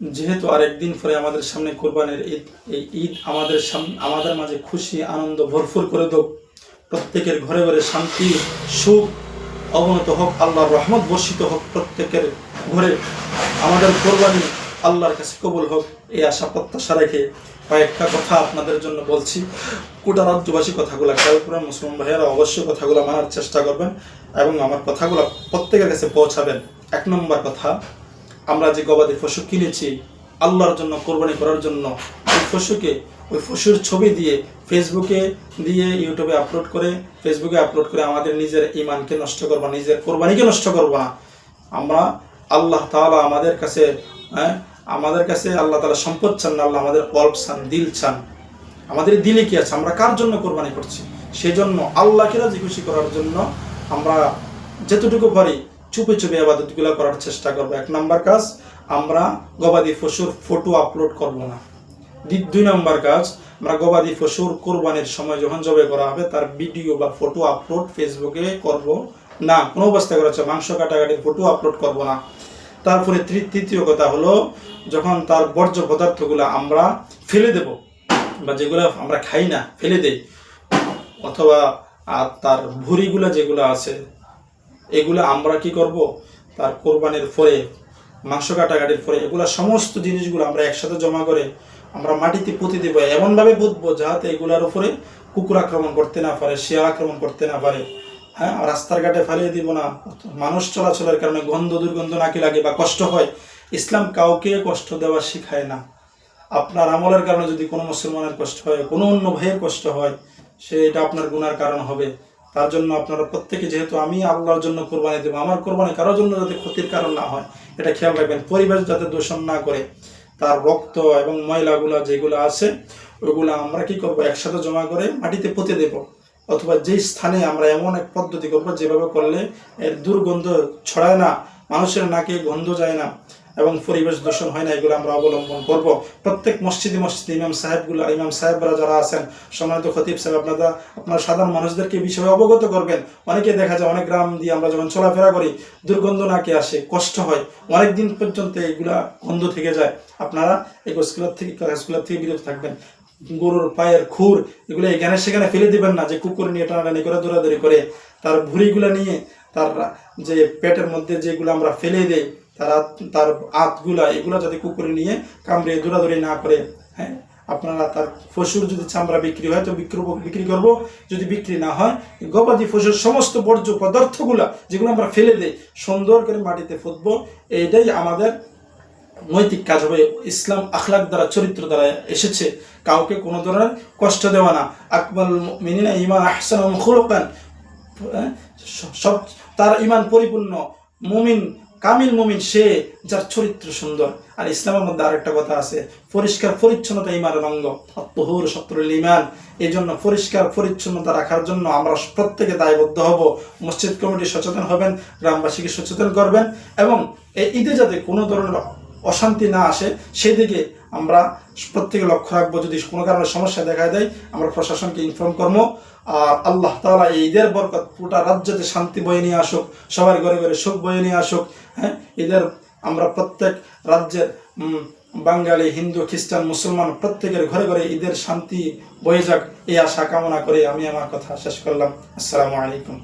যেহেতু আর একদিন পরে আমাদের সামনে কোরবানির ঈদ, এই ঈদ আমাদের আমাদের মাঝে খুশি, আনন্দ ভরপুর করে দেব। প্রত্যেকের ঘরে ঘরে শান্তি, সুখ, অবনত হোক, আল্লাহর রহমত বর্ষিত হোক, প্রত্যেকের ঘরে আমাদের কোরবানি আল্লাহর কাছে কবুল হোক, এই আশা প্রত্যাশা রেখে কয়েকটা কথা আপনাদের জন্য বলছি। কোটা রাজ্যবাসী কথাগুলো করেন মুসলিম ভাইয়েরা, অবশ্যই কথাগুলো মানার চেষ্টা করবেন এবং আমার কথাগুলো প্রত্যেকের কাছে পৌঁছাবেন। এক নম্বর কথা আমরা যে গবাদি পশু কিনেছি, আল্লাহর জন্য, কোরবানি করার জন্য, ওই পশুকে, ওই পশুর ছবি দিয়ে, ফেসবুকে দিয়ে, ইউটিউবে আপলোড করে, ফেসবুকে আপলোড করে আমাদের নিজের ইমানকে নষ্ট করব, নিজের কোরবানিকে নষ্ট করব। না আমরা আল্লাহ তাআলা আমাদের কাছে হ্যাঁ আমাদের কাছে আল্লাহ তালা সম্পদ চান না, আল্লাহ আমাদের কল্প চান, দিল চান। আমাদের দিলে কি আছে? আমরা কার জন্য কোরবানি করছি? সেই জন্য আল্লাহকে রাজি খুশি করার জন্য আমরা যেতটুকু পারি চুপে চুপে আবাদতগুলো করার চেষ্টা করব। এক নাম্বার কাজ, আমরা গবাদি পশুর ফটো আপলোড করব না। দুই নম্বর কাজ, আমরা গবাদি পশুর কোরবানির সময় যখন জবে করা হবে, তার ভিডিও বা ফটো আপলোড ফেসবুকে করব না। কোনো অবস্থায় করা হচ্ছে মাংস কাটাকাটির ফটো আপলোড করব না। তারপরে তৃতীয় কথা হলো, যখন তার বর্জ্য পদার্থগুলো আমরা ফেলে দেব, বা যেগুলো আমরা খাই না, ফেলে দেই, অথবা আর তার ভুঁড়িগুলো যেগুলো আছে এগুলো আমরা কি করব? তার কোরবানির পরে, মাংস কাটাকাটির পরে, এগুলো সমস্ত জিনিসগুলো আমরা একসাথে জমা করে আমরা মাটিতে পুঁতে দেবো। এমনভাবে পুঁতবো যাতে এগুলোর উপরে কুকুর আক্রমণ করতে না পারে, শিয়াল আক্রমণ করতে না পারে। হ্যাঁ রাস্তার ঘাটে ফেলিয়ে দিব না। মানুষ চলাচলের কারণে গন্ধ, দুর্গন্ধ নাকি লাগে বা কষ্ট হয়, ইসলাম কাউকে কষ্ট দেওয়া শিখায় না। আপনার আমলের কারণে যদি কোনো মুসলমানের কষ্ট হয়, কোনো অন্য ভাইয়ের কষ্ট হয়, সে এটা আপনার গুনার কারণ হবে। তার জন্য আপনারা প্রত্যেকে, যেহেতু আমি আল্লাহর জন্য কোরবানি দেবো, আমার কোরবানি কারোর জন্য যাতে ক্ষতির কারণ না হয়, এটা খেয়াল রাখবেন। পরিবেশ যাতে দূষণ না করে, তার রক্ত এবং ময়লাগুলো যেগুলো আছে, ওগুলো আমরা কি করব? একসাথে জমা করে মাটিতে পুঁতে দেব। অথবা যেই স্থানে আমরা এমন এক পদ্ধতি করব, যেভাবে করলে এর দুর্গন্ধ ছড়ায় না, মানুষের নাকে গন্ধ যায় না। এবং পরিবেশ দূষণ হয় না, এগুলো আমরা অবলম্বন করব। প্রত্যেক মসজিদে মসজিদে ইমাম সাহেবগুলো, ইমাম সাহেবরা যারা আছেন, সম্মানিত খতিব সাহেব, আপনারা আপনার সাধারণ মানুষদেরকে বিষয়ে অবগত করবেন। অনেকে দেখা যায়, অনেক গ্রাম দিয়ে আমরা যখন চলাফেরা করি, দুর্গন্ধ নাকে আসে, কষ্ট হয়। অনেক দিন পর্যন্ত এইগুলা গন্ধ থেকে যায়। আপনারা এই গাছগুলোর থেকে গাছগুলোর থেকে বিরত থাকবেন। গরুর পায়ের খুর, এগুলো এখানে সেখানে ফেলে দিবেন না, যে কুকুর নিয়ে টানাটানি করে, দৌড়াদৌড়ি করে। তার ভুঁড়িগুলো নিয়ে তার যে পেটের মধ্যে যেগুলো আমরা ফেলে দেই তার তার আতগুলা, এগুলো যাতে কুকুরে নিয়ে কামড়ে, দৌড়াদৌড়ি না করে হ্যাঁ? আপনারা তার পশুর যদি চামড়া বিক্রি হয়, তো বিক্রি বিক্রি করব। যদি বিক্রি না হয় গবাদি পশুর সমস্ত বর্জ্য পদার্থগুলা, যেগুলো আমরা ফেলে দিই, সুন্দর করে মাটিতে ফুটবো, এইটাই আমাদের নৈতিক কাজ হবে। ইসলাম আখলাক দ্বারা, চরিত্র দ্বারা এসেছে। কাউকে কোনো ধরনের কষ্ট দেওয়া না। আকবল মিনিনা ইমান আহসান খুলকান। সব তার ইমান পরিপূর্ণ। মুমিন কামিল মুমিন, সে যার চরিত্র সুন্দর। আর ইসলামের মধ্যে আর একটা কথা আছে, পরিষ্কার পরিচ্ছন্নতা ইমানের অঙ্গ। অত্যহর সত্তরুল ইমান। এই জন্য পরিষ্কার পরিচ্ছন্নতা রাখার জন্য আমরা প্রত্যেকে দায়বদ্ধ হব। মসজিদ কমিটি সচেতন হবেন, গ্রামবাসীকে সচেতন করবেন এবং এই ঈদে যাতে কোনো ধরনের অশান্তি না আসে সেদিকে আমরা প্রত্যেকে লক্ষ্য রাখব, যদি কোনো কারণে সমস্যা দেখা দেয়, আমরা প্রশাসনকে ইনফর্ম করব। আর আল্লাহ তাআলা এই ঈদের বরকত পুরোটা রাজ্যতে শান্তি বয়ে নিয়ে আসুক, সবার ঘরে ঘরে সুখ বয়ে নিয়ে আসুক হ্যাঁ? ঈদের আমরা প্রত্যেক রাজ্যের বাঙালি, হিন্দু, খ্রিস্টান, মুসলমান প্রত্যেকের ঘরে ঘরে ঈদের শান্তি বয়ে যাক, এই আশা কামনা করে আমি আমার কথা শেষ করলাম। আসসালামু আলাইকুম।